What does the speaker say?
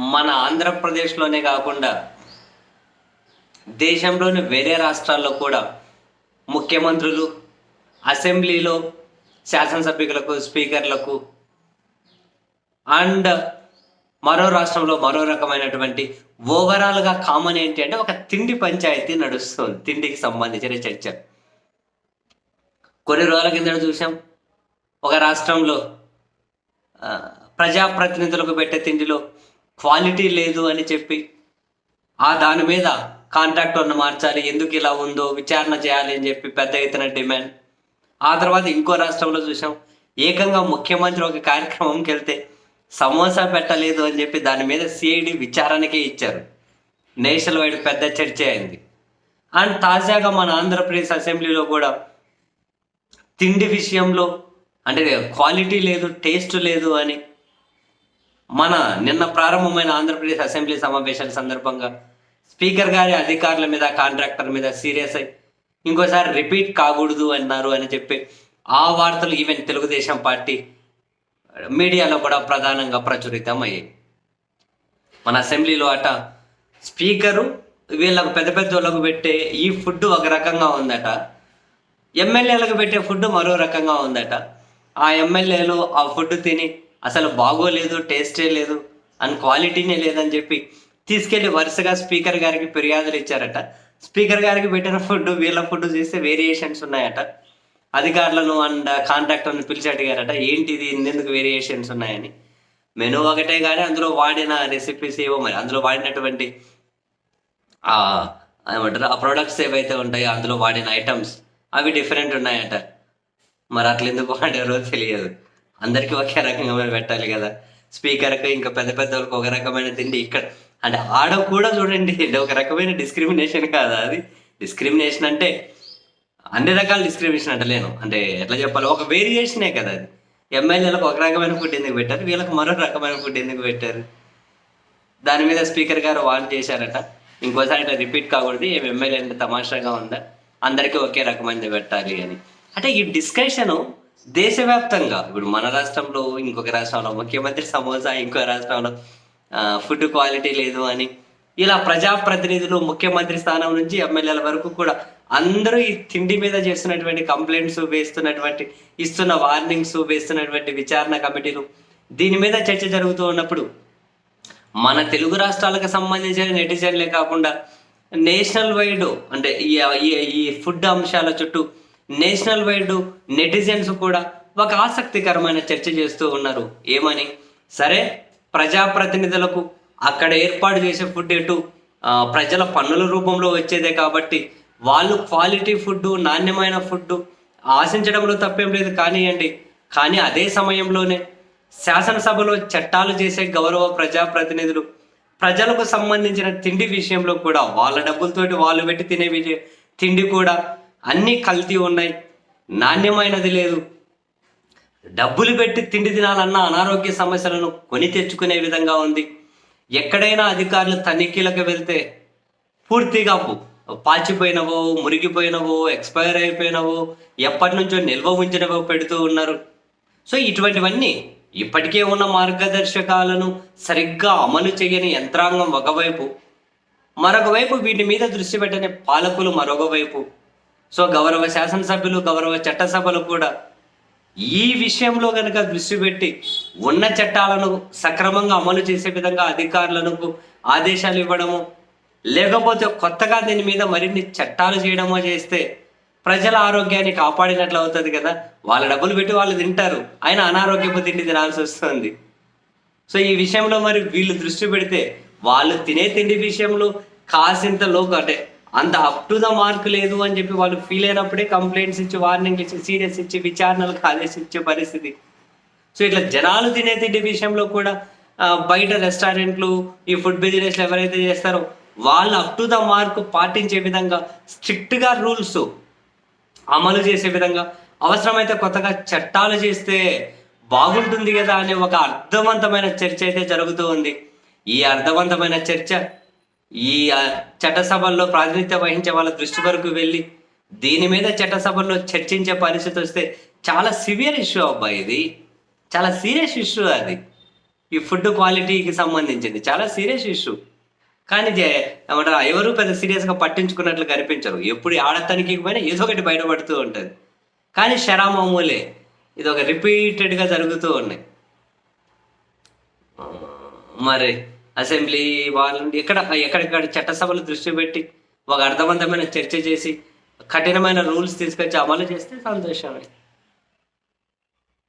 మన ఆంధ్రప్రదేశ్లోనే కాకుండా దేశంలోని వేరే రాష్ట్రాల్లో కూడా ముఖ్యమంత్రులు అసెంబ్లీలో శాసనసభ్యులకు స్పీకర్లకు అండ్ మరో రాష్ట్రంలో మరో రకమైనటువంటి ఓవరాల్గా కామన్ ఏంటి అంటే ఒక తిండి పంచాయతీ నడుస్తుంది తిండికి సంబంధించిన చర్చ. కొన్ని రోజుల కిందట చూసాం ఒక రాష్ట్రంలో ప్రజాప్రతినిధులకు పెట్టే తిండిలో క్వాలిటీ లేదు అని చెప్పి ఆ దాని మీద కాంట్రాక్టర్ను మార్చాలి ఎందుకు ఇలా ఉందో విచారణ చేయాలి అని చెప్పి పెద్ద ఎత్తున డిమాండ్. ఆ తర్వాత ఇంకో రాష్ట్రంలో చూసాం ఏకంగా ముఖ్యమంత్రి ఒక కార్యక్రమంకి వెళ్తే సమోసా పెట్టలేదు అని చెప్పి దాని మీద సిఐడి విచారణకే ఇచ్చారు. నేషనల్ వైడ్ పెద్ద చర్చ అయింది. అండ్ తాజాగా మన ఆంధ్రప్రదేశ్ అసెంబ్లీలో కూడా తిండి విషయంలో అంటే క్వాలిటీ లేదు టేస్ట్ లేదు అని మన నిన్న ప్రారంభమైన ఆంధ్రప్రదేశ్ అసెంబ్లీ సమావేశాల సందర్భంగా స్పీకర్ గారి అధికారుల మీద కాంట్రాక్టర్ మీద సీరియస్ అయి ఇంకోసారి రిపీట్ కాకూడదు అన్నారు అని చెప్పి ఆ వార్తలు ఈవెన్ తెలుగుదేశం పార్టీ మీడియాలో కూడా ప్రధానంగా ప్రచురితం అయ్యాయి మన అసెంబ్లీలో అట స్పీకరు వీళ్ళకు పెద్ద పెద్ద వాళ్ళకు పెట్టే ఈ ఫుడ్ ఒక రకంగా ఉందట. ఎమ్మెల్యేలకు పెట్టే ఫుడ్ మరో రకంగా ఉందట. ఆ ఎమ్మెల్యేలు ఆ ఫుడ్ తిని అసలు బాగోలేదు టేస్టే లేదు అండ్ క్వాలిటీనే లేదని చెప్పి తీసుకెళ్ళి వరుసగా స్పీకర్ గారికి ఫిర్యాదులు ఇచ్చారట. స్పీకర్ గారికి పెట్టిన ఫుడ్ వీళ్ళ ఫుడ్ చేస్తే వేరియేషన్స్ ఉన్నాయట. అధికారులను అండ్ కాంట్రాక్టర్ని పిలిచి అడిగారట ఏంటిది? ఎందుకు వేరియేషన్స్ ఉన్నాయని? మెనూ ఒకటే కానీ అందులో వాడిన రెసిపీస్ ఏవో మరి అందులో వాడినటువంటి ఏమంటారు ఆ ప్రొడక్ట్స్ ఏవైతే ఉంటాయో అందులో వాడిన ఐటమ్స్ అవి డిఫరెంట్ ఉన్నాయట. మరి అట్లా ఎందుకు వాడారో తెలియదు. అందరికీ ఒకే రకంగా మరి పెట్టాలి కదా. స్పీకర్కి ఇంకా పెద్ద పెద్ద వాళ్ళకి ఒక రకమైన తిండి ఇక్కడ. అంటే ఆడ కూడా చూడండి ఒక రకమైన డిస్క్రిమినేషన్ కాదా అది? డిస్క్రిమినేషన్ అంటే అన్ని రకాల డిస్క్రిమినేషన్ అంటలేను అంటే ఎట్లా చెప్పాలి ఒక వేరియేషనే కదా అది. ఎమ్మెల్యేలకు ఒక రకమైన ఫుడ్ ఎందుకు పెట్టారు? వీళ్ళకి మరో రకమైన ఫుడ్ ఎందుకు పెట్టారు? దాని మీద స్పీకర్ గారు వాన్ చేశారట. ఇంకోసారి ఇట్లా రిపీట్ కాకూడదు ఏం ఎమ్మెల్యే అంటే తమాషాగా ఉందా? అందరికీ ఒకే రకమైనది పెట్టాలి అని. అంటే ఈ డిస్కషన్ దేశవ్యాప్తంగా ఇప్పుడు మన రాష్ట్రంలో ఇంకొక రాష్ట్రంలో ముఖ్యమంత్రి సమోసా ఇంకో రాష్ట్రంలో ఫుడ్ క్వాలిటీ లేదు అని ఇలా ప్రజాప్రతినిధులు ముఖ్యమంత్రి స్థానం నుంచి ఎమ్మెల్యేల వరకు కూడా అందరూ ఈ తిండి మీద చేస్తున్నటువంటి కంప్లైంట్స్ వేస్తున్నటువంటి ఇస్తున్న వార్నింగ్స్ వేస్తున్నటువంటి విచారణ కమిటీలు దీని మీద చర్చ జరుగుతూ ఉన్నప్పుడు మన తెలుగు రాష్ట్రాలకు సంబంధించిన నెటిజన్లే కాకుండా నేషనల్ వైడ్ అంటే ఈ ఈ- ఈ ఫుడ్ అంశాల చుట్టూ నేషనల్ వైడ్ నెటిజన్స్ కూడా ఒక ఆసక్తికరమైన చర్చ చేస్తూ ఉన్నారు. ఏమని? సరే ప్రజాప్రతినిధులకు అక్కడ ఏర్పాటు చేసే ఫుడ్ ఎటు? ప్రజల పన్నుల రూపంలో వచ్చేదే కాబట్టి వాళ్ళు క్వాలిటీ ఫుడ్ నాణ్యమైన ఫుడ్ ఆశించడంలో తప్పేం లేదు. కానివ్వండి కానీ అదే సమయంలోనే శాసనసభలో చట్టాలు చేసే గౌరవ ప్రజాప్రతినిధులు ప్రజలకు సంబంధించిన తిండి విషయంలో కూడా వాళ్ళ డబ్బులతోటి వాళ్ళు పెట్టి తినే విజయ తిండి కూడా అన్నీ కల్తీ ఉన్నాయి. నాణ్యమైనది లేదు. డబ్బులు పెట్టి తిండి తినాలన్న అనారోగ్య సమస్యలను కొని తెచ్చుకునే విధంగా ఉంది. ఎక్కడైనా అధికారులు తనిఖీలకు వెళ్తే పూర్తిగా పాచిపోయినవో మురిగిపోయినవో ఎక్స్పైర్ అయిపోయినవో ఎప్పటి నుంచో నిల్వ ఉంచినవో పెడుతూ ఉన్నారు. సో ఇటువంటివన్నీ ఇప్పటికే ఉన్న మార్గదర్శకాలను సరిగ్గా అమలు చేయని యంత్రాంగం ఒకవైపు. మరొక వైపు వీటి మీద దృష్టి పెట్టని పాలకులు మరొక వైపు సో గౌరవ శాసనసభ్యులు గౌరవ చట్టసభలు కూడా ఈ విషయంలో కనుక దృష్టి పెట్టి ఉన్న చట్టాలను సక్రమంగా అమలు చేసే విధంగా అధికారులకు ఆదేశాలు ఇవ్వడము లేకపోతే కొత్తగా దీని మీద మరిన్ని చట్టాలు చేయడమో చేస్తే ప్రజల ఆరోగ్యాన్ని కాపాడినట్లు అవుతుంది కదా. వాళ్ళ డబ్బులు పెట్టి వాళ్ళు తింటారు. ఆయన అనారోగ్యపు తిండి తినాల్సి వస్తుంది. సో ఈ విషయంలో మరి వీళ్ళు దృష్టి పెడితే వాళ్ళు తినే తిండి విషయంలో కాసింత లోకు అంటే అంత అప్ టు ద మార్క్ లేదు అని చెప్పి వాళ్ళు ఫీల్ అయినప్పుడే కంప్లైంట్స్ ఇచ్చి వార్నింగ్ ఇచ్చి సీరియస్ ఇచ్చి విచారణలకు ఆదేశించే పరిస్థితి. సో ఇట్లా జనాలు తినే తిండి విషయంలో కూడా బయట రెస్టారెంట్లు ఈ ఫుడ్ బిజినెస్లు ఎవరైతే చేస్తారో వాళ్ళు అప్ టు ద మార్క్ పాటించే విధంగా స్ట్రిక్ట్గా రూల్స్ అమలు చేసే విధంగా అవసరమైతే కొత్తగా చట్టాలు చేస్తే బాగుంటుంది కదా అనే ఒక అర్థవంతమైన చర్చ అయితే జరుగుతూ ఉంది. ఈ అర్థవంతమైన చర్చ ఈ చట్టసభల్లో ప్రాతినిధ్యం వహించే వాళ్ళ దృష్టి వరకు వెళ్ళి దీని మీద చట్టసభల్లో చర్చించే పరిస్థితి వస్తే చాలా సివియర్ ఇష్యూ అబ్బాయి ఇది. చాలా సీరియస్ ఇష్యూ అది. ఈ ఫుడ్ క్వాలిటీకి సంబంధించింది. చాలా సీరియస్ ఇష్యూ కానీ ఏమంటారు ఎవరు పెద్ద సీరియస్గా పట్టించుకున్నట్లు కనిపించరు. ఎప్పుడు ఆడతానికి పోయినా ఏదో ఒకటి బయటపడుతూ ఉంటుంది. కానీ షరా మామూలే ఇది ఒక రిపీటెడ్గా జరుగుతూ ఉన్నాయి. మరి అసెంబ్లీ వాళ్ళు ఎక్కడ ఎక్కడెక్కడ చట్టసభలు దృష్టి పెట్టి ఒక అర్థవంతమైన చర్చ చేసి కఠినమైన రూల్స్ తీసుకొచ్చి అమలు చేస్తే సంతోషమే.